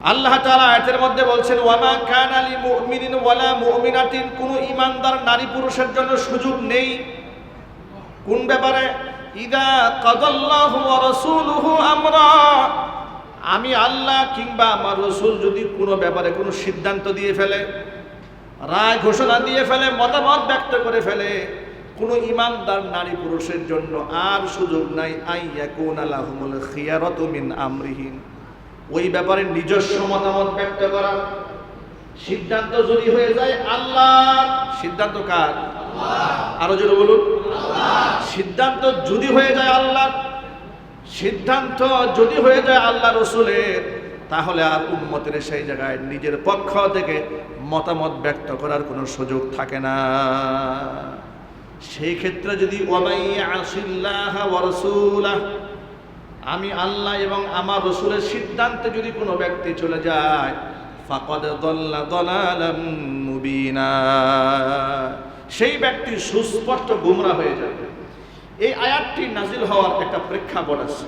আল্লাহ তাআলা আয়াতের মধ্যে বলছেন, ওয়ামা কান আলী মুমিনিন ওয়ালা মুমিনাতিন কোনো ইমানদার নারী পুরুষের জন্য সুযোগ নেই। কোন ব্যাপারে? ইদা কাদাল্লাহু ওয়া রাসূলুহু আমরা আমি আল্লাহ কিংবা আমার রসুল যদি কোনো ব্যাপারে কোনো সিদ্ধান্ত দিয়ে ফেলে, রায় ঘোষণা দিয়ে ফেলে, মতামত ব্যক্ত করে ফেলে, কোনো ইমানদার নারী পুরুষের জন্য আর সুযোগ নাই, আইয়াকুন আলাহুমুল খিয়ারতু মিন আমরিহিম ওই ব্যাপারে নিজস্ব মতামত ব্যক্ত করা। সিদ্ধান্ত যদি হয়ে যায় আল্লাহ সিদ্ধান্ত কার? আরও জোরে বলুন। সিদ্ধান্ত যদি হয়ে যায় আল্লাহ সিদ্ধান্ত যদি হয়ে যায় আল্লাহ রসুলের তাহলে আর উন্মতের সেই জায়গায় নিজের পক্ষ থেকে মতামত ব্যক্ত করার কোনো সুযোগ থাকে না। সেই ক্ষেত্রে যদি ওয়ামাই আসিল্লাহ আমি আল্লাহ এবং আমার রসুলের সিদ্ধান্তে যদি কোনো ব্যক্তি চলে যায় মুবিনা। সেই ব্যক্তি সুস্পষ্ট গুমরা হয়ে যাবে। এই আয়াতটি নাজিল হওয়ার একটা প্রেক্ষাপট আছে।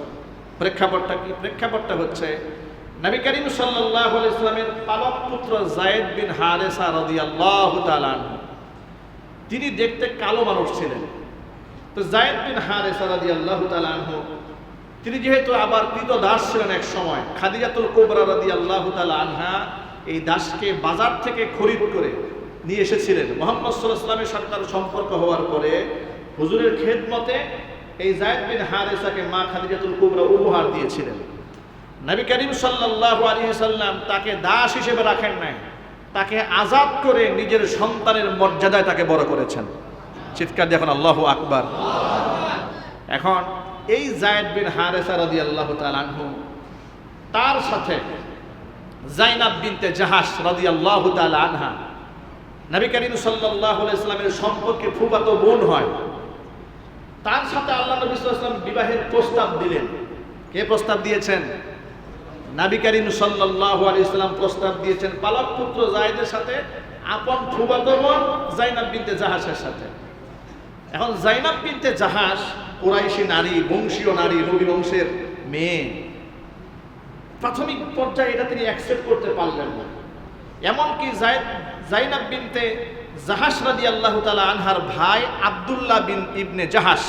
প্রেক্ষাপটটা কি? প্রেক্ষাপটটা হচ্ছে, নবী করিম আলাইহি ইসলামের পালক পুত্র জায়েদ বিন হারেসা তাআলা আনহু। তিনি দেখতে কালো মানুষ ছিলেন। তো জায়েদ বিন হারেসা তাআলা আনহু তিনি যেহেতু আবার কৃত দাস ছিলেন এক সময়, খাদিজাতুল কোবরা রাদি আল্লাহ আনহা এই দাসকে বাজার থেকে খরিদ করে নিয়ে এসেছিলেন। মোহাম্মদ সাল্লাহ ইসলামের সাথে তার সম্পর্ক হওয়ার পরে হুজুরের খেদমতে এই জায়দ বিন হারেসাকে মা খাদিজাতুল কোবরা উপহার দিয়েছিলেন। নবী করিম সাল্লাহ আলী সাল্লাম তাকে দাস হিসেবে রাখেন নাই, তাকে আজাদ করে নিজের সন্তানের মর্যাদায় তাকে বড় করেছেন। চিৎকার দিয়ে এখন আল্লাহ আকবার। এখন এই জায়দ বিন হারেসা রাদি আল্লাহ আনহু, তার সাথে জাইনাব বিনতে জাহাস রাদি আল্লাহ আনহা, নবী করিম সাল্লাহ ইসলামের সম্পর্কে ফুফাতো বোন হয়। তার সাথে আল্লাহ নবী সাল্লাম বিবাহের প্রস্তাব দিলেন। কে প্রস্তাব দিয়েছেন? নবী করিম সাল্লাহ ইসলাম প্রস্তাব দিয়েছেন পালক পুত্র জায়দের সাথে, আপন ফুফাতো বোন জাইনাব বিনতে জাহাসের সাথে। এখন জাইনাব বিনতে জাহাজ কোরাইশি নারী, বংশীয় নারী রবি বংশের মেয়ে। প্রাথমিক পর্যায়ে এটা তিনি অ্যাকসেপ্ট করতে পারলেন না। এমনকি জায়দ জাইনাব বিনতে জাহাস রাদি আল্লাহ তালা আনহার ভাই আবদুল্লাহ বিন ইবনে জাহাস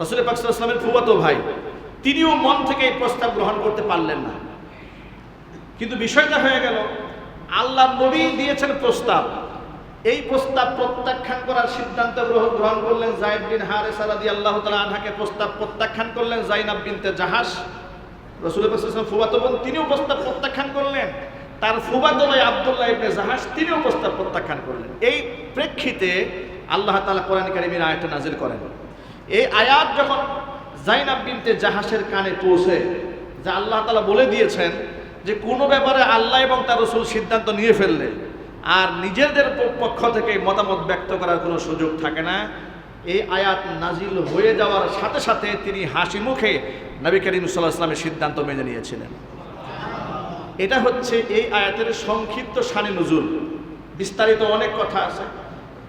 রসুল পাকসালামের ফুবাতো ভাই, তিনিও মন থেকে এই প্রস্তাব গ্রহণ করতে পারলেন না। কিন্তু বিষয়টা হয়ে গেল, আল্লাহ নবী দিয়েছেন প্রস্তাব। এই প্রস্তাব প্রত্যাখ্যান করার সিদ্ধান্ত গ্রহণ করলেন জায়দ বিন হারেসা রাদি আল্লাহ তালা আনহাকে প্রস্তাব প্রত্যাখ্যান করলেন জাইনাব বিনতে জাহাস রসুল ফুবাতো তিনিও প্রস্তাব প্রত্যাখ্যান করলেন। তার ফুবাতো আবদুল্লাহ ইবনে জাহাজ তিনিও প্রস্তাব প্রত্যাখ্যান করলেন। এই প্রেক্ষিতে আল্লাহ তালা কোরআন কারিমের আয়াতটা নাজিল করেন। এই আয়াত যখন জাইনাব বিনতে জাহাসের কানে পৌঁছে, যা আল্লাহ তালা বলে দিয়েছেন যে কোনো ব্যাপারে আল্লাহ এবং তার রসুল সিদ্ধান্ত নিয়ে ফেললে আর নিজেদের পক্ষ থেকে মতামত ব্যক্ত করার কোনো সুযোগ থাকে না। এই আয়াত নাজিল হয়ে যাওয়ার সাথে সাথে তিনি হাসি মুখে নবী করিম সাল্লাহ ইসলামের সিদ্ধান্ত মেনে নিয়েছিলেন। এটা হচ্ছে এই আয়াতের সংক্ষিপ্ত সানি নজুল। বিস্তারিত অনেক কথা আছে।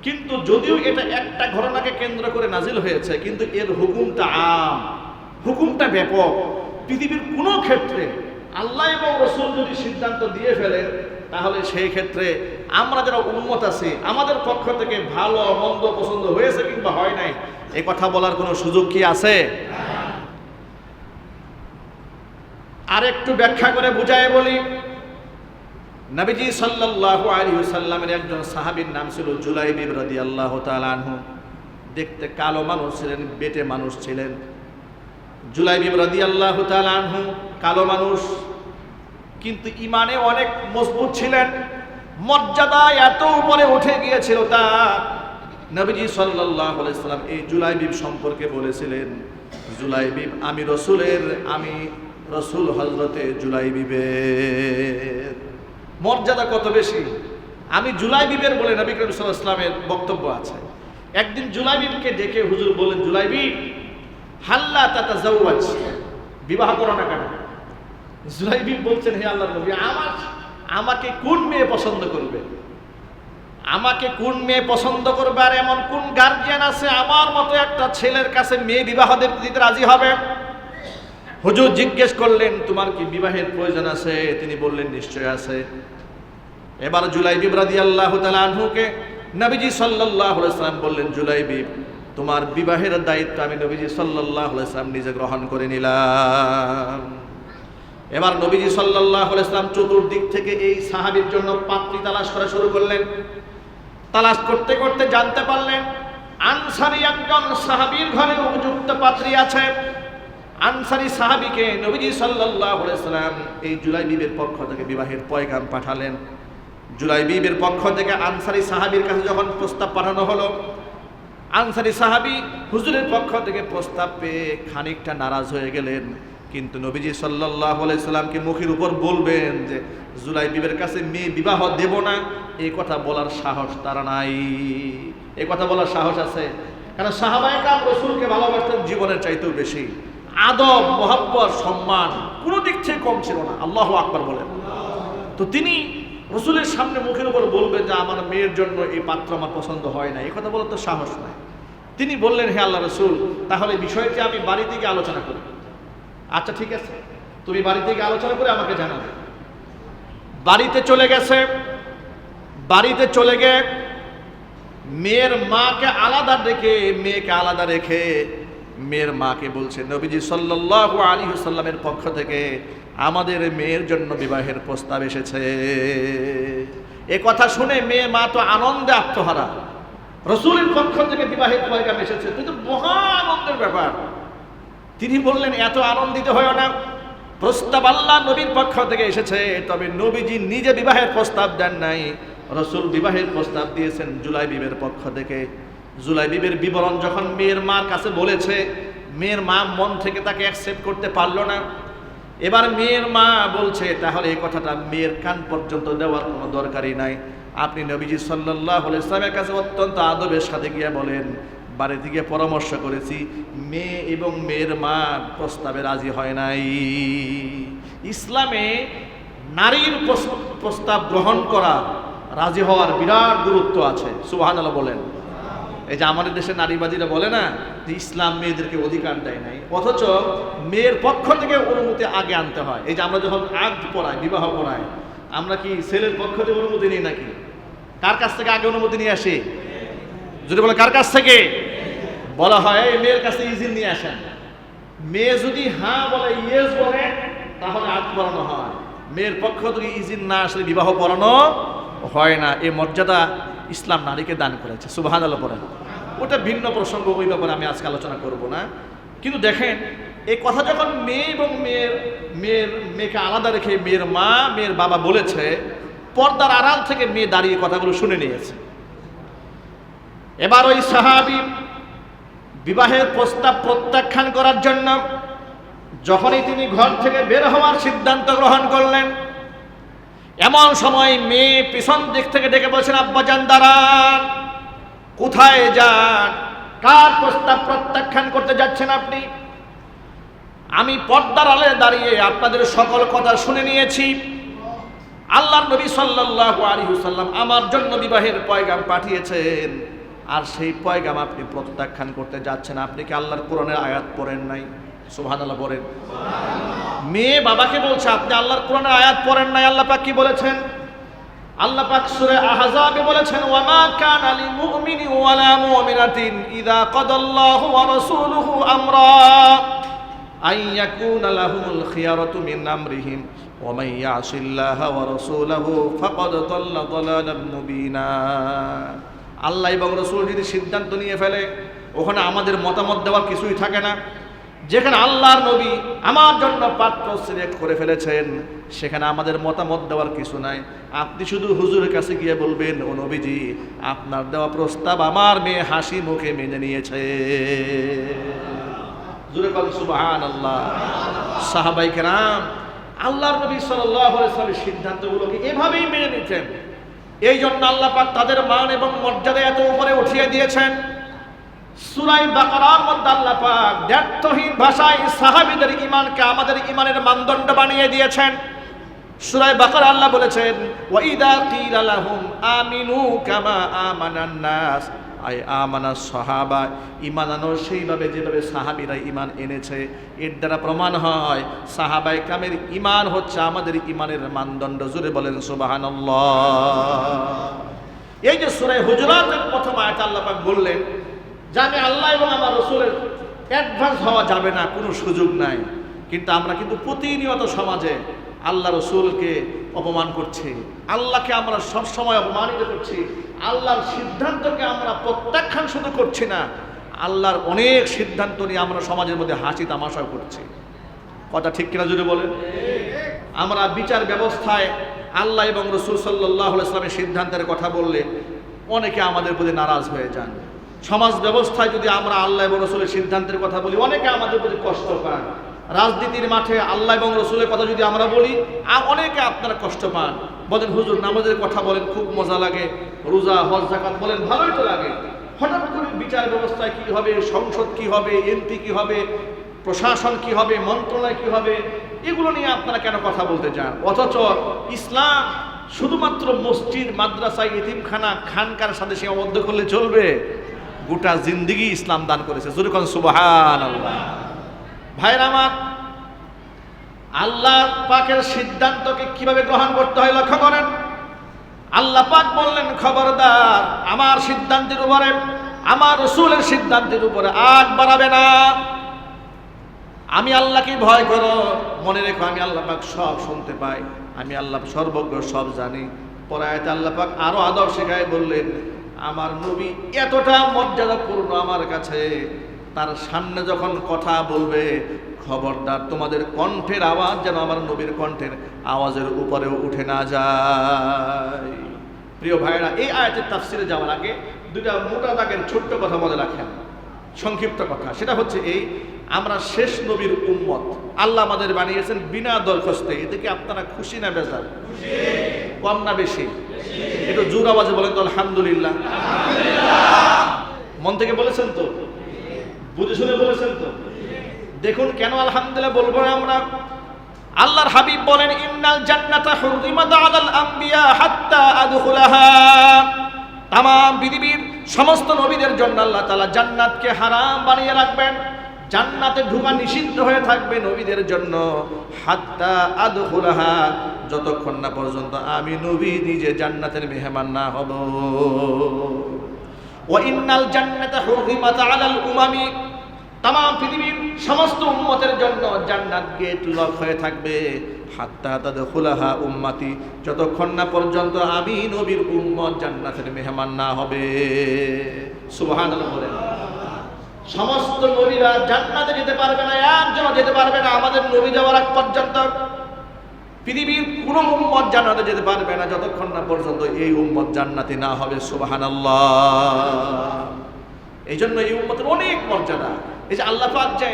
কিন্তু যদিও এটা একটা ঘটনাকে কেন্দ্র করে নাজিল হয়েছে, কিন্তু এর হুকুমটা আম। হুকুমটা ব্যাপক। পৃথিবীর কোনো ক্ষেত্রে আল্লাহ এবং রসুল যদি সিদ্ধান্ত দিয়ে ফেলেন তাহলে সেই ক্ষেত্রে আমরা যারা উন্মত আছি, আমাদের পক্ষ থেকে ভালো, মন্দ, পছন্দ হয়েছে কিংবা হয় নাই এ কথা বলার কোনো সুযোগ কি আছে? আর একটু ব্যাখ্যা করে বুঝায় বলি। নবীজি সাল্লাল্লাহু আলাইহি সাল্লামের একজন সাহাবীর নাম ছিল জুলাইবিব রাদিয়াল্লাহু তাআলা আনহু। দেখতে কালো মানুষ ছিলেন, বেটে মানুষ ছিলেন। জুলাইবিব রাদিয়াল্লাহু তাআলা আনহু, কালো মানুষ। কিন্তু ইমানে অনেক মজবুত ছিলেন। মর্যাদা এত উপরে উঠে গিয়েছিল তা নবীজি সাল্লাম এই জুলাইবিব সম্পর্কে বলেছিলেন, জুলাইবিব আমি রসুলের, আমি রসুল হজরতে জুলাইবিবের। মর্যাদা কত বেশি? আমি জুলাইবিবের বলে নবী করিম সাল্লাহ ইসলামের বক্তব্য আছে। একদিন জুলাইবিবকে ডেকে হুজুর বলেন জুলাইবিব, হাল্লা তাতা জাউয়াজ বিবাহ করো না কেন? জুলাইবিব বলছেন, হে আল্লাহ নবী, আমার, আমাকে কোন মেয়ে পছন্দ করবে? আমাকে কোন মেয়ে পছন্দ করবে? আর এমন কোন গার্জিয়ান আছে? আমার মতো একটা ছেলের কাছে মেয়ে বিবাহ দিতে রাজি হবে? হুজুর জিজ্ঞেস করলেন, তোমার কি বিবাহের প্রয়োজন আছে? তিনি বললেন, নিশ্চয় আছে। এবার জুলাই বিব্রাদি আল্লাহ আনহুকে নবীজি সাল্লাহ সাল্লাম বললেন জুলাই বিব তোমার বিবাহের দায়িত্ব আমি নবীজি সাল্লাহ সাল্লাম নিজে গ্রহণ করে নিলাম। এবার নবীজি সাল্লাহ সাল্লাম চতুর্দিক থেকে এই সাহাবির জন্য পাত্রী তালাশ করা শুরু করলেন। তালাশ করতে করতে জানতে পারলেন, আনসারি একজন সাহাবীর ঘরে উপযুক্ত পাত্রী আছে। আনসারি সাহাবীকে নবীজি সাল্লাল্লাহু আলাইহি সাল্লাম এই জুলাই বিবের পক্ষ থেকে বিবাহের পয়গাম পাঠালেন। জুলাই বিবের পক্ষ থেকে আনসারি সাহাবীর কাছে যখন প্রস্তাব পাঠানো হলো, আনসারি সাহাবী হুজুরের পক্ষ থেকে প্রস্তাব পেয়ে খানিকটা নারাজ হয়ে গেলেন। কিন্তু নবীজি আলাইহি সাল্লামকে মুখের উপর বলবেন যে জুলাই বিবের কাছে মেয়ে বিবাহ দেব না এই কথা বলার সাহস তারা নাই। এই কথা বলার সাহস আছে। কারণ সাহাবায়ে কাম রসুলকে ভালোবাসতেন জীবনের চাইতেও বেশি। আদব, মহাব্বত, সম্মান কোনো দিক থেকে কম ছিল না। আল্লাহ আকবর বলেন। তো তিনি রসুলের সামনে মুখের উপর বলবেন যে, আমার মেয়ের জন্য এই পাত্র আমার পছন্দ হয় না। এই কথা বলার তো সাহস নাই। তিনি বললেন, হে আল্লাহ রসুল, তাহলে বিষয়টি আমি বাড়ি থেকে আলোচনা করি। আচ্ছা ঠিক আছে। তুমি বাড়ি থেকে আলোচনা করে আমাকে জানাবে। বাড়িতে চলে গেছে। বাড়িতে চলে গে মেয়ের মাকে আলাদা রেখে, মেয়েকে আলাদা রেখে মেয়ের মাকে বলছে, নবীজি সাল্লাল্লাহু আলাইহি সাল্লামের পক্ষ থেকে আমাদের মেয়ের জন্য বিবাহের প্রস্তাব এসেছে। এ কথা শুনে মেয়ে মা তো আনন্দে আত্মহারা। রসুলের পক্ষ থেকে বিবাহের পয়গাম এসেছে। তুই তো মহা আনন্দের ব্যাপার। তিনি বললেন, এত আনন্দিত হয় না। প্রস্তাব আল্লাহ নবীর পক্ষ থেকে এসেছে, তবে নবীজি নিজে বিবাহের প্রস্তাব দেন নাই। রসুল বিবাহের প্রস্তাব দিয়েছেন জুলাই বিবের পক্ষ থেকে। জুলাই বিবের বিবরণ যখন মেয়ের মার কাছে বলেছে, মেয়ের মা মন থেকে তাকে অ্যাকসেপ্ট করতে পারল না। এবার মেয়ের মা বলছে, তাহলে এই কথাটা মেয়ের কান পর্যন্ত দেওয়ার কোনো দরকারই নাই। আপনি নবীজি সাল্লাহ ইসলামের কাছে অত্যন্ত আদবের সাথে গিয়ে বলেন বাড়ি থেকে পরামর্শ করেছি, মেয়ে এবং মেয়ের মা প্রস্তাবে রাজি হয় নাই। ইসলামে নারীর প্রস- প্রস্তাব গ্রহণ করা রাজি হওয়ার বিরাট গুরুত্ব আছে। সুবাহান বলেন। এই যে আমাদের দেশে নারীবাদীরা বলে না যে ইসলাম মেয়েদেরকে অধিকার দেয় নাই, অথচ মেয়ের পক্ষ থেকে অনুমতি আগে আনতে হয়। এই যে আমরা যখন আগ পড়াই, বিবাহ পড়াই, আমরা কি ছেলের পক্ষ থেকে অনুমতি নিই নাকি? কার কাছ থেকে আগে অনুমতি নিয়ে আসি? যদি বলে কার কাছ থেকে? বলা হয়, এই মেয়ের কাছে ইজিন নিয়ে আসেন। মেয়ে যদি হ্যাঁ বলে, ইয়েস বলে, তাহলে আগ পড়ানো হয়। মেয়ের পক্ষ থেকে ইজিন না আসলে বিবাহ পড়ানো হয় না। এই মর্যাদা ইসলাম নারীকে দান করেছে। সুবাহান আল্লাহ পড়েন। ওটা ভিন্ন প্রসঙ্গ, ওই ব্যাপারে আমি আজকে আলোচনা করব না। কিন্তু দেখেন এই কথা যখন মেয়ে এবং মেয়ের মেয়ের, মেয়েকে আলাদা রেখে মেয়ের মা, মেয়ের বাবা বলেছে, পর্দার আড়াল থেকে মেয়ে দাঁড়িয়ে কথাগুলো শুনে নিয়েছে। এবার ওই সাহাবি বিবাহের প্রস্তাব প্রত্যাখ্যান করার জন্য যখনই তিনি ঘর থেকে বের হওয়ার সিদ্ধান্ত গ্রহণ করলেন, এমন সময় মেয়ে পিছন দিক থেকে ডেকে বলছেন আব্বাজান দাঁড়ান। কোথায় যান? কার প্রস্তাব প্রত্যাখ্যান করতে যাচ্ছেন আপনি? আমি পর্দার আলে দাঁড়িয়ে আপনাদের সকল কথা শুনে নিয়েছি। আল্লাহ নবী আলাইহি সাল্লাম আমার জন্য বিবাহের পয়গাম পাঠিয়েছেন। আর সেই পয়গাম আপনি প্রত্যাখ্যান করতে যাচ্ছেন। আপনি কি আল্লাহর কোরআনের আয়াত পড়েন নাই? সুবহানাল্লাহ বলেন মেয়ে বাবাকে বলছে, আপনি আল্লাহর কোরআনের আয়াত পড়েন নাই? আল্লাহ পাক কি বলেছেন? আল্লাহ পাক সূরা আহজাবে বলেছেন ওয়া মা কানা লিল মুমিনি ওয়ালা মুমিনাতিন ইযা কাদাল্লাহু ওয়া রাসূলুহু আমরা আন ইয়াকুনা লাহুমুল খিয়ারাতু মিন আমরিহিম, ওয়া মান ইয়াসিল্লাহা ওয়া রাসূলাহু ফাকাদ দাল্লা দালালাম মুবিনা। আল্লাহ এবং রসুল যদি সিদ্ধান্ত নিয়ে ফেলে, ওখানে আমাদের মতামত দেওয়ার কিছুই থাকে না। যেখানে আল্লাহর নবী আমার জন্য পাত্র সিলেক্ট করে ফেলেছেন, সেখানে আমাদের মতামত দেওয়ার কিছু নাই। আপনি শুধু হুজুরের কাছে গিয়ে বলবেন, ও নবীজি, আপনার দেওয়া প্রস্তাব আমার মেয়ে হাসি মুখে মেনে নিয়েছে। জুড়ে কল সুবাহান আল্লাহ সাহাবাই কেরাম, আল্লাহর নবী সাল্লামের সিদ্ধান্তগুলোকে এভাবেই মেনে নিতেন। এই জন্য আল্লাহ পাক তাদের মান এবং মর্যাদা এত উপরে উঠিয়ে দিয়েছেন। সুরাই বাকারার মধ্যে আল্লাহ পাক ব্যর্থহীন ভাষায় সাহাবিদের ঈমানকে আমাদের ঈমানের মানদণ্ড বানিয়ে দিয়েছেন। সুরাই বাকার আল্লাহ বলেছেন ওয়াইদা কিলা লাহুম আমিনু কামা আমানান নাস। আই আমানা সাহাবা ইমান আনো সেইভাবে যেভাবে সাহাবিরা ইমান এনেছে, এর দ্বারা প্রমাণ হয় সাহাবাই কামের ইমান হচ্ছে আমাদের ইমানের মানদণ্ড। জুড়ে বলেন সুবাহান এই যে সুরাই হুজরাতের প্রথম আয়াত আল্লাহ বললেন যে আমি আল্লাহ এবং আমার রসুলের অ্যাডভান্স হওয়া যাবে না, কোনো সুযোগ নাই। কিন্তু আমরা কিন্তু প্রতিনিয়ত সমাজে আল্লাহ রসুলকে অপমান করছে। আল্লাহকে আমরা সবসময় অপমানিত করছি। আল্লাহর সিদ্ধান্তকে আমরা প্রত্যাখ্যান শুধু করছি না। আল্লাহর অনেক সিদ্ধান্ত নিয়ে আমরা সমাজের মধ্যে হাসি তামাশাও করছি। কথা ঠিক কিনা যদি বলেন? আমরা বিচার ব্যবস্থায় আল্লাহ এবং রসুল সাল্লাহ ইসলামের সিদ্ধান্তের কথা বললে অনেকে আমাদের প্রতি নারাজ হয়ে যান। সমাজ ব্যবস্থায় যদি আমরা আল্লাহ এবং রসুলের সিদ্ধান্তের কথা বলি, অনেকে আমাদের প্রতি কষ্ট পান। রাজনীতির মাঠে আল্লাহ এবং রসুলের কথা যদি আমরা বলি অনেকে আপনারা কষ্ট পান। বলেন, হুজুর, নামাজের কথা বলেন, খুব মজা লাগে। রোজা, হজ জাকাত বলেন, ভালোই তো লাগে। হঠাৎ করে বিচার ব্যবস্থায় কি হবে? সংসদ কি হবে? এমপি কি হবে? প্রশাসন কি হবে? মন্ত্রণালয় কি হবে? এগুলো নিয়ে আপনারা কেন কথা বলতে চান? অথচ ইসলাম শুধুমাত্র মসজিদ, মাদ্রাসা, ইতিমখানা, খানকার সাথে সীমাবদ্ধ করলে চলবে। গোটা জিন্দিগি ইসলাম দান করেছে। জুরুকন সুবাহান আল্লাহ ভাইরা আমার, আল্লাহ পাকের সিদ্ধান্তকে কীভাবে গ্রহণ করতে হয় লক্ষ্য করেন? আল্লাহ পাক বললেন, খবরদার, আমার সিদ্ধান্তের উপরে, আমার রসুলের সিদ্ধান্তের উপরে আগ বাড়াবে না। আমি আল্লাহকে ভয় করো। মনে রেখো, আমি আল্লাহ পাক সব শুনতে পাই। আমি আল্লাহ সর্বজ্ঞ, সব জানি। পরায়তে আল্লাহ পাক আরও আদর শেখায় বললেন, আমার নবী এতটা মর্যাদাপূর্ণ আমার কাছে তার সামনে যখন কথা বলবে খবরদার তোমাদের কণ্ঠের আওয়াজ যেন আমার নবীর কণ্ঠের আওয়াজের উপরেও উঠে না যায়। প্রিয় ভাইরা এই আয়াতের তাফসিরে যাওয়ার আগে দুটা মোটা দাগের ছোট্ট কথা মনে রাখেন। সংক্ষিপ্ত কথা সেটা হচ্ছে এই আমরা শেষ নবীর উম্মত। আল্লাহ আমাদের বানিয়েছেন বিনা দরখাস্তে। এতে কি আপনারা খুশি না বেজার? কম না বেশি? একটু জোর আওয়াজে বলেন তো আলহামদুলিল্লাহ। মন থেকে বলেছেন তো? বুঝে শুনে বলেছেন তো? দেখুন কেন আলহামদুলিল্লাহ বলব না আমরা? আল্লাহর হাবিব বলেন, ইন্নাল জান্নাতা হুররিমাত আলাল আম্বিয়া হাত্তা আদখুলাহা। তাম পৃথিবীর সমস্ত নবীদের জন্য আল্লাহ তাআলা জান্নাতকে হারাম বানিয়ে রাখবেন। জান্নাতে ঢোকা নিষিদ্ধ হয়ে থাকবে নবীদের জন্য। হাত্তা আদখুলাহা, যতক্ষণ না পর্যন্ত আমি নবী, নিজে জান্নাতের মেহমান না হব। ওয়া ইন্নাল জান্নাতা হুররিমাত আলাল উমামি। তাম পৃথিবীর সমস্ত উম্মতের জন্য জান্নাত গেট লক হয়ে থাকবে। হাত্তা তাদের খুলাহা উম্মাতি, যতক্ষণ না পর্যন্ত আমি নবীর উম্মত জান্নাতের মেহমান না হবে। সুবহান বলেন। সমস্ত নবীরা জান্নাতে যেতে পারবে না একজন যেতে পারবে না, আমাদের নবী যাওয়ার আগ পর্যন্ত। পৃথিবীর কোনো উম্মত জান্নাতে যেতে পারবে না যতক্ষণ না পর্যন্ত এই উম্মত জান্নাতি না হবে সুবাহান এই জন্য এই উম্মতের অনেক মর্যাদা। এই যে আল্লাহ পাক যে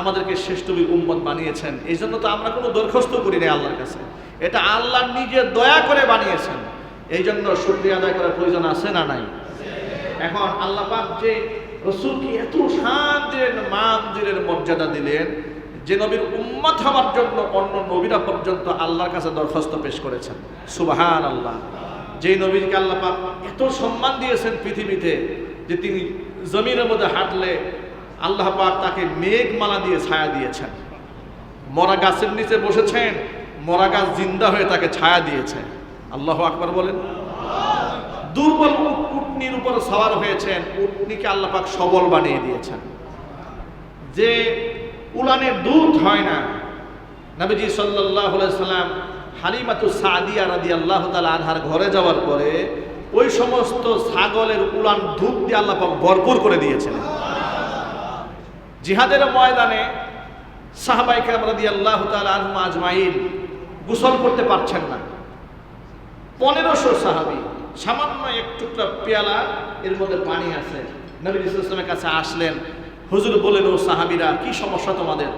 আমাদেরকে শ্রেষ্ঠ উম্মত বানিয়েছেন, এই জন্য তো আমরা কোনো দরখাস্ত করি নাই আল্লাহর কাছে। এটা আল্লাহ নিজে দয়া করে বানিয়েছেন। এই জন্য শুক্রিয়া আদায় করার প্রয়োজন আছে না নাই? এখন আল্লাহ পাক যে রসুলকে এত শান দিলেন, মান দিলেন, মর্যাদা দিলেন যে নবীর উম্মত হওয়ার জন্য অন্য নবীরা পর্যন্ত আল্লাহর কাছে দরখাস্ত পেশ করেছেন। সুবাহান আল্লাহ যেই নবীকে আল্লাহ পাক এত সম্মান দিয়েছেন পৃথিবীতে যে তিনি জমিনের মধ্যে হাঁটলে আল্লাহ পাক তাকে মেঘমালা দিয়ে ছায়া দিয়েছেন। মরা গাছের নিচে বসেছেন, মরা গাছ জিন্দা হয়ে তাকে ছায়া দিয়েছে। আল্লাহ আকবার বলেন। দুর্বল উট- উটনির উপর সওয়ার হয়েছেন, উটনিকে আল্লাহ পাক সবল বানিয়ে দিয়েছেন। যে উলানে দুধ হয় না। নবীজি সাল্লাহ সাল্লাম হালিমাতু সাদিয়া রাদি আল্লাহ তালা আনহার ঘরে যাওয়ার পরে ওই সমস্ত ছাগলের উলান দুধ দিয়ে আল্লাহ ভরপুর করে দিয়েছেন জিহাদের ময়দানে সাহাবাইকে রাদি আল্লাহ তালা আনহু আজমাইন গোসল করতে পারছেন না। পনেরোশো সাহাবি, সামান্য এক টুকরা পেয়ালা এর মধ্যে পানি আছে। নবী ইসলামের কাছে আসলেন। হুজুর বলেন, ও সাহাবিরা, কি সমস্যা তোমাদের?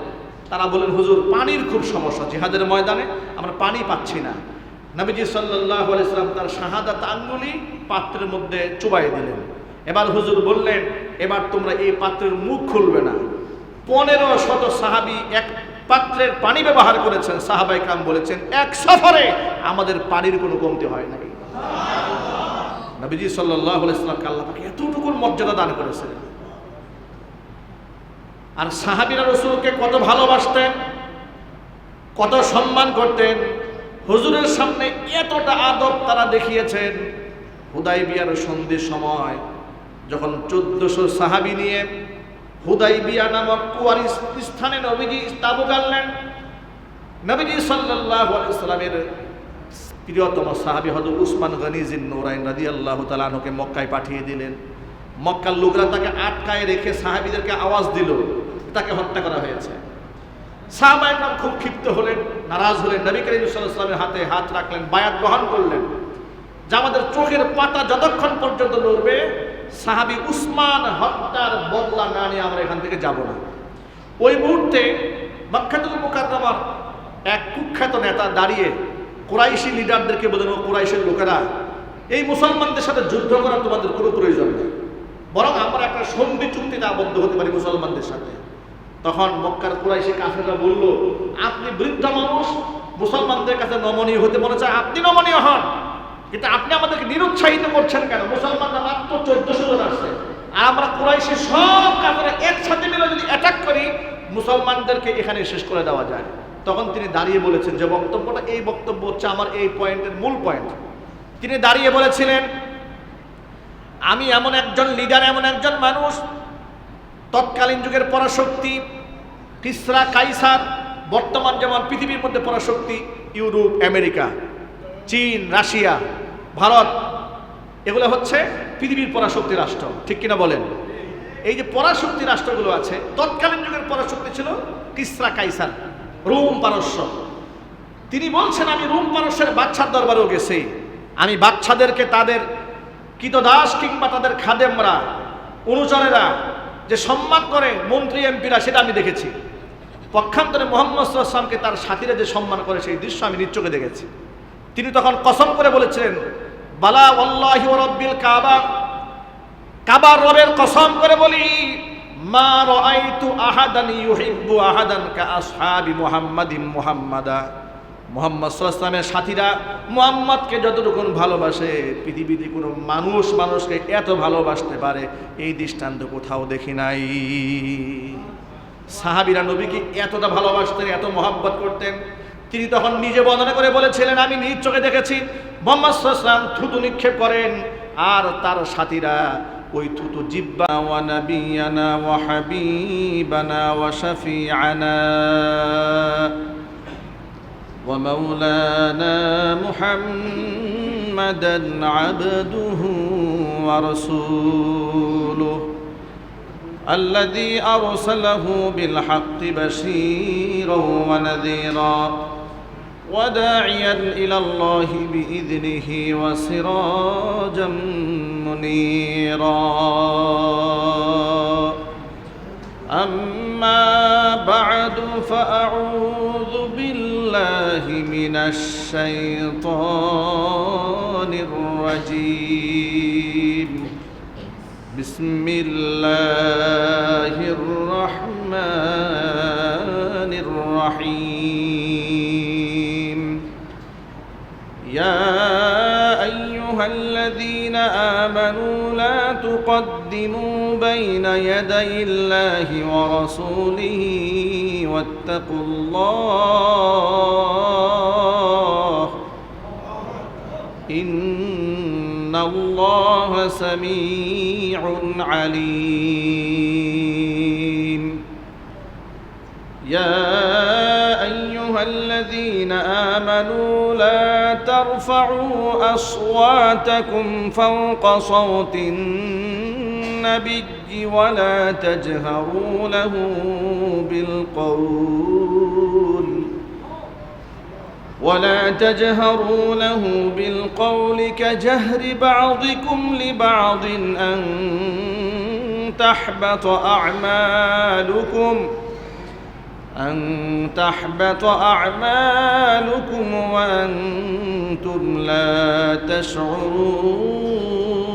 তারা বলেন, হুজুর, পানির খুব সমস্যা। জিহাদের ময়দানে আমরা পানি পাচ্ছি না। নবীজি সাল্লাহ ইসলাম তার শাহাদাত আঙ্গুলি পাত্রের মধ্যে চুবাই দিলেন। এবার হুজুর বললেন, এবার তোমরা এই পাত্রের মুখ খুলবে না। পনেরো শত সাহাবি এক পাত্রের পানি ব্যবহার করেছেন। সাহাবাই কাম বলেছেন, এক সফরে আমাদের পানির কোনো কমতি হয় নাই। নবীজি সাল্লাহ ইসলামকে আল্লাহ এতটুকুর মর্যাদা দান করেছেন। আর সাহাবিরা রসুলকে কত ভালোবাসতেন, কত সম্মান করতেন। হুজুরের সামনে এতটা আদব তারা দেখিয়েছেন। হুদাই বিয়ার সন্ধির সময় যখন চোদ্দশো সাহাবি নিয়ে হুদাই বিয়া নামক কুয়ার স্থানে নবীজি তাবু গাড়লেন নবীজি সাল্লাহ সাল্লামের প্রিয়তম সাহাবি হদ উসমান গনিজিন নোরাইন রাজি আল্লাহ তালাহকে মক্কায় পাঠিয়ে দিলেন। মক্কার লোকরা তাকে আটকায় রেখে সাহাবিদেরকে আওয়াজ দিল। তাকে হত্যা করা হয়েছে। সাহাবাইকরাম খুব ক্ষিপ্ত হলেন, নারাজ হলেন, নবী করিম সাল্লামের হাতে হাত রাখলেন, বায়াত গ্রহণ করলেন। যে আমাদের চোখের পাতা যতক্ষণ পর্যন্ত লড়বে সাহাবি উসমান হত্যার বদলা না নিয়ে আমরা এখান থেকে যাব না। ওই মুহূর্তে মক্কাতুল মুকাদ্দমার এক কুখ্যাত নেতা দাঁড়িয়ে কোরাইশি লিডারদেরকে বলেন, ও কোরাইশের লোকেরা, এই মুসলমানদের সাথে যুদ্ধ করার তোমাদের কোনো প্রয়োজন নেই। বরং আমরা একটা সন্ধি চুক্তিতে আবদ্ধ হতে পারি মুসলমানদের সাথে। তখন মক্কার কুরাইশি কাফেররা বলল, আপনি বৃদ্ধ মানুষ, মুসলমানদের কাছে নমনীয় হতে মনে চায়, আপনি নমনীয় হন। কিন্তু আপনি আমাদেরকে নিরুৎসাহিত করছেন কেন? মুসলমানরা মাত্র চোদ্দশো জন আসছে। আর আমরা কুরাইশি সব কাফেরা একসাথে মিলে যদি অ্যাটাক করি, মুসলমানদেরকে এখানে শেষ করে দেওয়া যায়। তখন তিনি দাঁড়িয়ে বলেছেন যে বক্তব্যটা, এই বক্তব্য হচ্ছে আমার এই পয়েন্টের মূল পয়েন্ট। তিনি দাঁড়িয়ে বলেছিলেন, আমি এমন একজন লিডার এমন একজন মানুষ তৎকালীন যুগের পরাশক্তি, কিসরা, কাইসার, বর্তমান যেমন পৃথিবীর মধ্যে পরাশক্তি, ইউরোপ, আমেরিকা, চীন, রাশিয়া, ভারত, এগুলো হচ্ছে পৃথিবীর পরাশক্তি রাষ্ট্র। ঠিক কিনা বলেন? এই যে পরাশক্তি রাষ্ট্রগুলো আছে, তৎকালীন যুগের পরাশক্তি ছিল কিসরা, কাইসার, রোম পারস্য। তিনি বলছেন, আমি রোম পারস্যের বাচ্চার দরবারেও গেছি। আমি বাচ্চাদেরকে তাদের কীতদাস কিংবা তাদের খাদেমরা, অনুচরেরা যে সম্মান করে মন্ত্রী এমপিরা, সেটা আমি দেখেছি। পক্ষান্তরে মোহাম্মদ সাল্লামকে তার সাথীরা যে সম্মান করে, সেই দৃশ্য আমি নিশ্চকে দেখেছি। তিনি তখন কসম করে বলেছিলেন, বালা আল্লাহি রব্বিল কাবা। কাবার রবের কসম করে বলি, মা রাআইতু আহাদান ইউহিব্বু আহাদান কা আসহাবি মুহাম্মাদিন মুহাম্মাদা। মোহাম্মদ সাল্লামের সাথীরা মোহাম্মদকে যতটুকু ভালোবাসে, পৃথিবীতে কোনো মানুষ মানুষকে এত ভালোবাসতে পারে, এই দৃষ্টান্ত কোথাও দেখি নাই। সাহাবিরা নবীকে এতটা ভালোবাসতেন, এত মহাব্বত করতেন, তিনি তখন নিজে বর্ণনা করে বলেছিলেন, আমি নিজ চোখে দেখেছি, মোহাম্মদ সাল্লাম থুতু নিক্ষেপ করেন, আর তার সাথীরা ওই থুতু জিব্বা ওয়া নাবিয়ানা ওয়া হাবিবানা ওয়া শাফিআনা। ومولانا محمدا عبده ورسوله الذي أرسله بالحق بشيرا ونذيرا وداعيا إلى الله بإذنه وسراجا منيرا. أما بعد فأعوذ بالله من الشيطان الرجيم. بسم الله الرحمن الرحيم. يا أيها الذين آمنوا لا تقدموا بين يدي الله ورسوله واتقوا الله. إن الله سميع عليم. يا أيها الذين آمنوا لا ترفعوا أصواتكم فوق صوت النبي ولا تجهروا له بالقول. ولا تجهروا له بالقول كجهر بعضكم لبعض أن تحبط أعمالكم أن تحبط أعمالكم وأنتم لا تشعرون.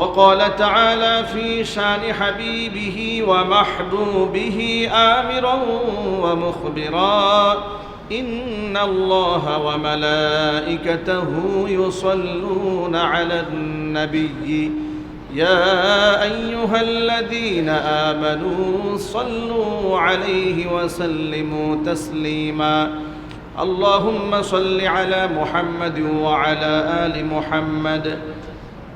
وقال تعالى في شان حبيبه ومحبوبه آمرا ومخبرا إن الله وملائكته يصلون على النبي. يا أيها الذين آمنوا صلوا عليه وسلموا تسليما. اللهم صل على محمد وعلى آل محمد.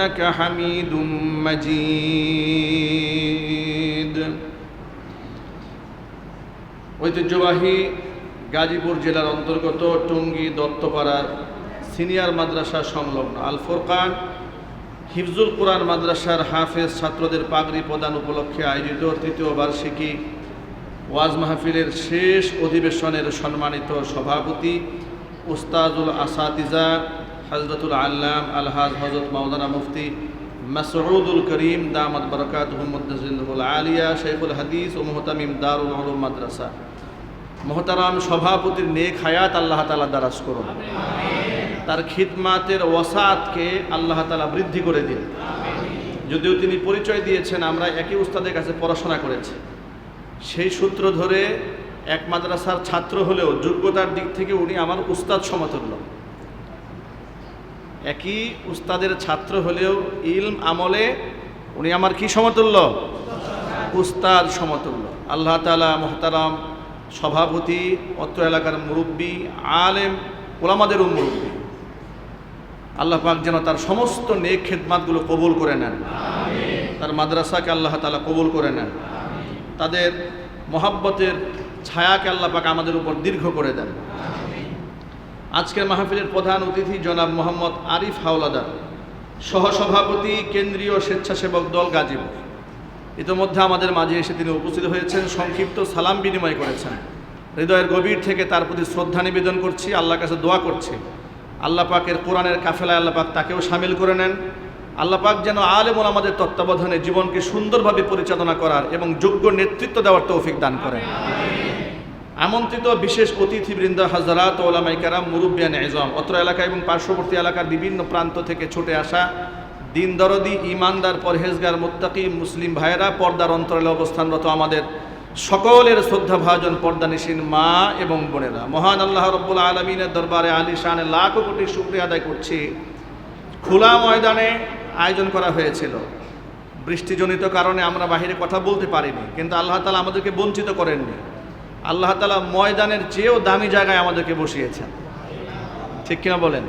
إنك حميد مجيد ঐতিহ্যবাহী গাজীপুর জেলার অন্তর্গত টঙ্গী দত্তপাড়ার সিনিয়র মাদ্রাসা সংলগ্ন আল ফোরকান হিফজুল কোরআন মাদ্রাসার হাফেজ ছাত্রদের পাগড়ি প্রদান উপলক্ষে আয়োজিত তৃতীয় বার্ষিকী ওয়াজ মাহফিলের শেষ অধিবেশনের সম্মানিত সভাপতি উস্তাজুল আসাতিজা হজরতুল আল্লাম আলহাজ হজরত মাওলানা মুফতি মাসউদুল করিম দামাত বরকাত হুমদ্দিনুল আলিয়া শেখুল হাদিস ও মোহতামিম দারুল আলম মাদ্রাসা। মোহতারাম সভাপতির নেক হায়াত আল্লাহ তালা দারাজ করুন। তার খিদমাতের ওয়াসাতকে আল্লাহ তালা বৃদ্ধি করে দিন। যদিও তিনি পরিচয় দিয়েছেন, আমরা একই উস্তাদের কাছে পড়াশোনা করেছি। সেই সূত্র ধরে এক মাদ্রাসার ছাত্র হলেও যোগ্যতার দিক থেকে উনি আমার উস্তাদ সমতুল্য। একই উস্তাদের ছাত্র হলেও ইলম আমলে উনি আমার কি সমতুল্য? উস্তাদ সমতুল্য। আল্লাহ তালা মোহতারাম সভাপতি অত্র এলাকার মুরব্বী আলেম ওলামাদেরও মুরব্বী। আল্লাহ পাক যেন তার সমস্ত নেক খেদমাতগুলো কবুল করে নেন। তার মাদ্রাসাকে আল্লাহ তালা কবুল করে নেন। তাদের মহাব্বতের ছায়াকে আল্লাহ পাক আমাদের উপর দীর্ঘ করে দেন। আজকের মাহফিলের প্রধান অতিথি জনাব মোহাম্মদ আরিফ হাওলাদার, সহসভাপতি, কেন্দ্রীয় স্বেচ্ছাসেবক দল গাজীপুর। ইতিমধ্যে আমাদের মাঝে এসে তিনি উপস্থিত হয়েছেন, সংক্ষিপ্ত সালাম বিনিময় করেছেন। হৃদয়ের গভীর থেকে তার প্রতি শ্রদ্ধা নিবেদন করছি, আল্লাহর কাছে দোয়া করছি। আল্লাহ পাকের কোরআনের কাফেলায় আল্লাহ পাক তাকেও সামিল করে নেন। আল্লাহ পাক যেন আলেমন আমাদের তত্ত্বাবধানে জীবনকে সুন্দরভাবে পরিচালনা করার এবং যোগ্য নেতৃত্ব দেওয়ার তৌফিক দান করেন। আমন্ত্রিত বিশেষ অতিথিবৃন্দ হাজারাত ওলামাইকারাম মুরব্বিয়ান এজম, অত্র এলাকা এবং পার্শ্ববর্তী এলাকার বিভিন্ন প্রান্ত থেকে ছুটে আসা দিন দরদি ইমানদার পরহেজগার, মুত্তাকি, মুসলিম ভাইয়েরা পর্দার অন্তরালে অবস্থানরত আমাদের সকলের শ্রদ্ধা ভাজন পর্দানিসীন মা এবং বোনেরা। মহান আল্লাহ রব্বুল আলমিনের দরবারে আলী শাহানের লাখ কোটি শুক্রিয়া আদায় করছি। খোলা ময়দানে আয়োজন করা হয়েছিল। বৃষ্টিজনিত কারণে আমরা বাহিরে কথা বলতে পারিনি, কিন্তু আল্লাহ তালা আমাদেরকে বঞ্চিত করেননি। আল্লাহ তালা ময়দানের চেয়েও দামি জায়গায় আমাদেরকে বসিয়েছেন। ঠিক কিনা বলেন?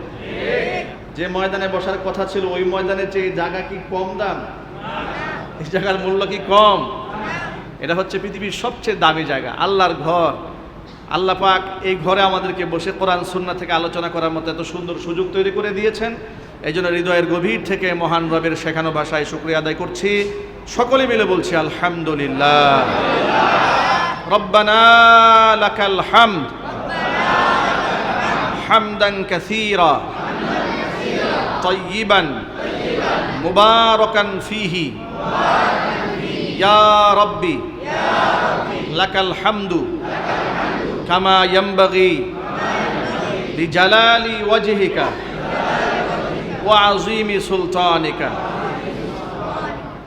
যে ময়দানে বসার কথা ছিল, ওই ময়দানের চেয়ে জায়গা কি কম দাম? এই জায়গার মূল্য কি কম? এটা হচ্ছে পৃথিবীর সবচেয়ে দামি জায়গা, আল্লাহর ঘর। আল্লাহ পাক এই ঘরে আমাদেরকে বসে কোরআন সুন্না থেকে আলোচনা করার মতো এত সুন্দর সুযোগ তৈরি করে দিয়েছেন। এই জন্য হৃদয়ের গভীর থেকে মহান রবের শেখানো ভাষায় শুক্রিয়া আদায় করছি। সকলে মিলে বলছি, আলহামদুলিল্লাহ। রব্বানা লাকাল হামদ হামদান কাসীরা طيبا مباركا فيه يا ربي لك الحمد كما ينبغي لجلال وجهك وعظيم سلطانك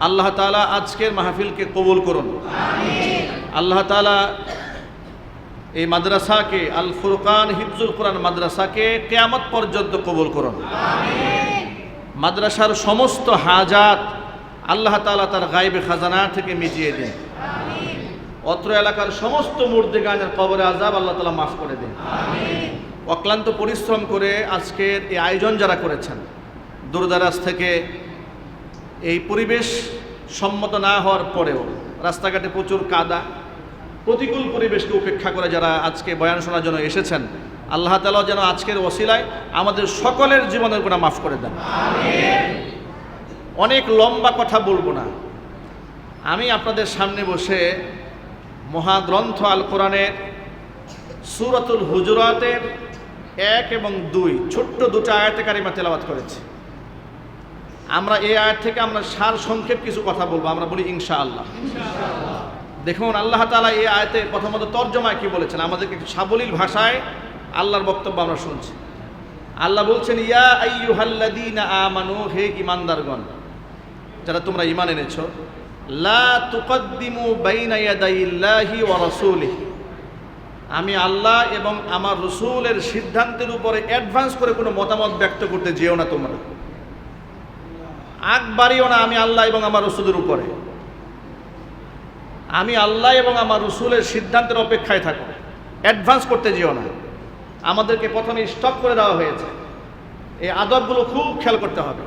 আল্লাহ তালা আজকের মাহফিলকে কবুল করুন আল্লাহ তালা এই মাদ্রাসাকে আল ফুরকান হিফজুল কোরআন মাদ্রাসাকে কেয়ামত পর্যন্ত কবুল করুন। মাদ্রাসার সমস্ত হাজাত আল্লাহ তালা তার গাইবে খাজানা থেকে মিটিয়ে দিন। অত্র এলাকার সমস্ত মূর্তি মুর্দেগানের কবরে আজাব আল্লাহ তালা মাফ করে দিন। অক্লান্ত পরিশ্রম করে আজকের এই আয়োজন যারা করেছেন দূরদারাজ থেকে এই পরিবেশ সম্মত না হওয়ার পরেও রাস্তাঘাটে প্রচুর কাদা প্রতিকূল পরিবেশকে উপেক্ষা করে যারা আজকে বয়ান শোনার জন্য এসেছেন, আল্লাহ তালা যেন আজকের ওসিলায় আমাদের সকলের জীবনের গুণা মাফ করে দেন। অনেক লম্বা কথা বলব না। আমি আপনাদের সামনে বসে মহাগ্রন্থ আল কোরআনের সুরতুল হুজুরাতের এক এবং দুই, ছোট্ট দুটো আয়াতে কারিমা তেলাওয়াত করেছি। আমরা এই আয়াত থেকে আমরা সার সংক্ষেপ কিছু কথা বলব, আমরা বলি ইনশা আল্লাহ দেখুন, আল্লাহ তালা এই আয়তে প্রথমত তর্জমায় কি বলেছেন? আমাদেরকে একটু সাবলীল ভাষায় আল্লাহর বক্তব্য আমরা শুনছি। আল্লাহ বলছেন, ইয়া আইয়ুহাল্লাযীনা আমানু হে ঈমানদারগণ, যারা তোমরা ঈমান এনেছো, লা তুকদ্দিমু বাইনা ইয়াদাইল্লাহি ওয়া রাসূলিহি আমি আল্লাহ এবং আমার রসুলের সিদ্ধান্তের উপরে অ্যাডভান্স করে কোনো মতামত ব্যক্ত করতে যেও না তোমরা। আগ বাড়িও না আমি আল্লাহ এবং আমার রসুলের উপরে। আমি আল্লাহ এবং আমার রসুলের সিদ্ধান্তের অপেক্ষায় থাকো অ্যাডভান্স করতে যেও না। আমাদেরকে প্রথমে স্টপ করে দেওয়া হয়েছে। এই আদবগুলো খুব খেয়াল করতে হবে।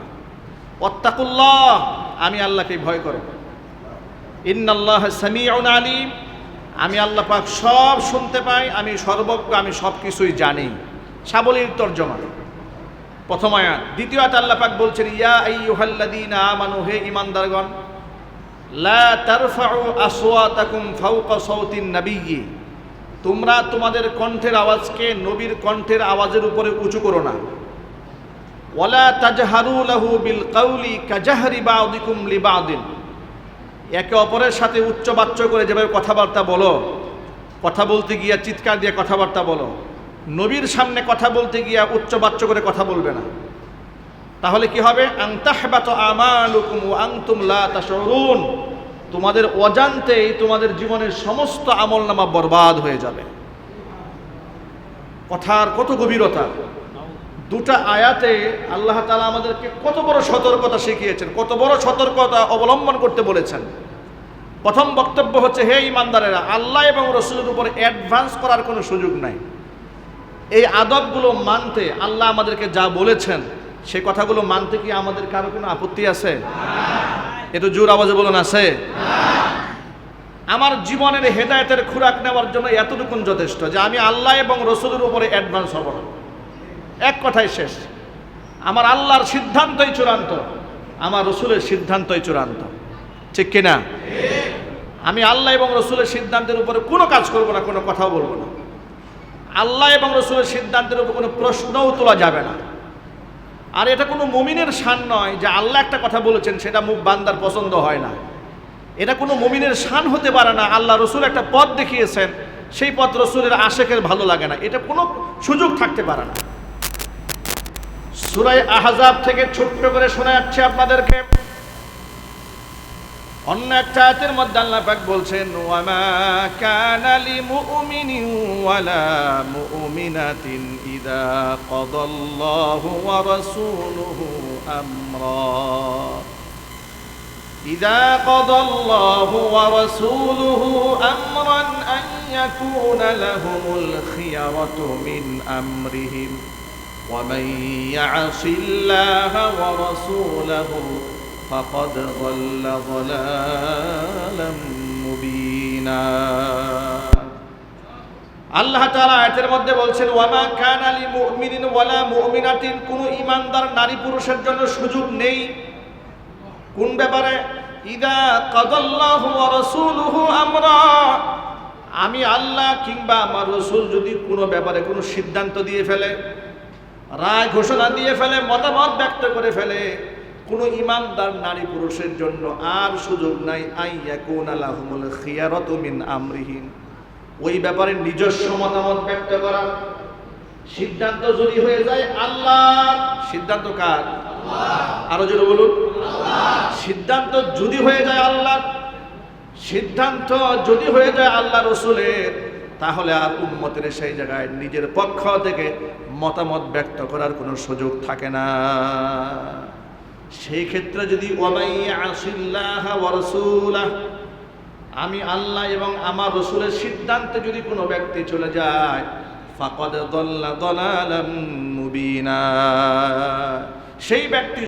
অত্তাকুল্লাহ আমি আল্লাহকে ভয় করো ইন্নাল্লাহ সামিউন আলিম, আমি আল্লাহ পাক সব শুনতে পাই, আমি সর্বজ্ঞ, আমি সব কিছুই জানি। সাবলীর তর্জমা। প্রথম আয়াত। দ্বিতীয় আয়াত আল্লাহ পাক বলছেন, ইয়া আইয়ুহাল্লাযীনা আমানু, হে ঈমানদারগণ লা তারফাউ আসওয়াতাকুম ফাওকা নাবিয়্যি। তোমরা তোমাদের কণ্ঠের আওয়াজকে নবীর কণ্ঠের আওয়াজের উপরে উঁচু করো না। ওয়ালা তাজহারু লাহু বিল কাউলি কাজাহরি বাউদিকুম লিবাউদিন একে অপরের সাথে উচ্চবাচ্য করে যেভাবে কথাবার্তা বলো, কথা বলতে গিয়া চিৎকার দিয়ে কথাবার্তা বলো, নবীর সামনে কথা বলতে গিয়া উচ্চবাচ্য করে কথা বলবে না। তাহলে কি হবে? তোমাদের অজান্তেই তোমাদের জীবনের সমস্ত আমলনামা বরবাদ হয়ে যাবে। কথার কত গভীরতা। দুটা আয়াতে আল্লাহ তালা আমাদেরকে কত বড় সতর্কতা শিখিয়েছেন, কত বড় সতর্কতা অবলম্বন করতে বলেছেন। প্রথম বক্তব্য হচ্ছে, হে ইমানদারেরা, আল্লাহ এবং রসুলের উপর অ্যাডভান্স করার কোনো সুযোগ নাই। এই আদবগুলো মানতে আল্লাহ আমাদেরকে যা বলেছেন সে কথাগুলো মানতে কি আমাদের কারও কোনো আপত্তি আছে? একটু জোর আওয়াজে বলুন, আছে? আমার জীবনের হেদায়তের খুরাক নেওয়ার জন্য এতটুকুন যথেষ্ট যে আমি আল্লাহ এবং রসুলের উপরে অ্যাডভান্স হব এক কথাই শেষ। আমার আল্লাহর সিদ্ধান্তই চূড়ান্ত, আমার রসুলের সিদ্ধান্তই চূড়ান্ত। ঠিক কিনা আমি আল্লাহ এবং রসুলের সিদ্ধান্তের উপরে কোনো কাজ করব না, কোনো কথাও বলব না। আল্লাহ এবং রসুলের সিদ্ধান্তের উপর কোনো প্রশ্নও তোলা যাবে না। আর এটা কোনো মমিনের শান নয় যে আল্লাহ একটা কথা বলেছেন, সেটা মুখ বান্দার পছন্দ হয় না। এটা কোনো মমিনের শান হতে পারে না, আল্লাহ রসুল একটা পথ দেখিয়েছেন, সেই পথ রসুলের আশেকের ভালো লাগে না। এটা কোনো সুযোগ থাকতে পারে না। সুরাই আহাজাব থেকে ছোট্ট করে শোনা যাচ্ছে আপনাদেরকে। অন্য একটা আয়াতের মধ্যে আল্লাহ পাক বলছেন ওয়ামা কানা লিমুমিনিন ওয়ালা মুমিনাতিন ইযা কাদাল্লাহু ওয়া রাসূলুহু আমরা إذا قضى الله ورسوله أمرا أن يكون لهم الخيرة من أمرهم ومن يعص الله ورسوله فقد ضل ضلالا مبينا আল্লাহ তাআলা আয়াতের মধ্যে বলছেন ওয়ামা কান আলী মুমিনিন ওয়ালা মুমিনাতিন কোন ইমানদার নারী পুরুষের জন্য সুযোগ নেই কোন ব্যাপারে ইদা কাদাল্লাহু ওয়া রাসূলুহু আমরা আমি আল্লাহ কিংবা আমার রসুল যদি কোনো ব্যাপারে কোনো সিদ্ধান্ত দিয়ে ফেলে রায় ঘোষণা দিয়ে ফেলে মতামত ব্যক্ত করে ফেলে কোনো ইমানদার নারী পুরুষের জন্য আর সুযোগ নাই আইয়াকুন আলাহুমুল খিয়ারতু মিন আমরিহিন ওই ব্যাপারে নিজস্ব মতামত ব্যক্ত করা। সিদ্ধান্ত যদি হয়ে যায় আল্লাহ সিদ্ধান্ত কার? আরও জোরে বলুন। সিদ্ধান্ত যদি হয়ে যায় আল্লাহ সিদ্ধান্ত যদি হয়ে যায় আল্লাহ রসুলের তাহলে আর উম্মতের সেই জায়গায় নিজের পক্ষ থেকে মতামত ব্যক্ত করার কোনো সুযোগ থাকে না। সেই ক্ষেত্রে যদি আমি আল্লাহ এবং আমার রসুলের সিদ্ধান্তে যদি কোনো ব্যক্তি চলে যায়, ফাকদ দল্লা মুবিনা। সেই ব্যক্তি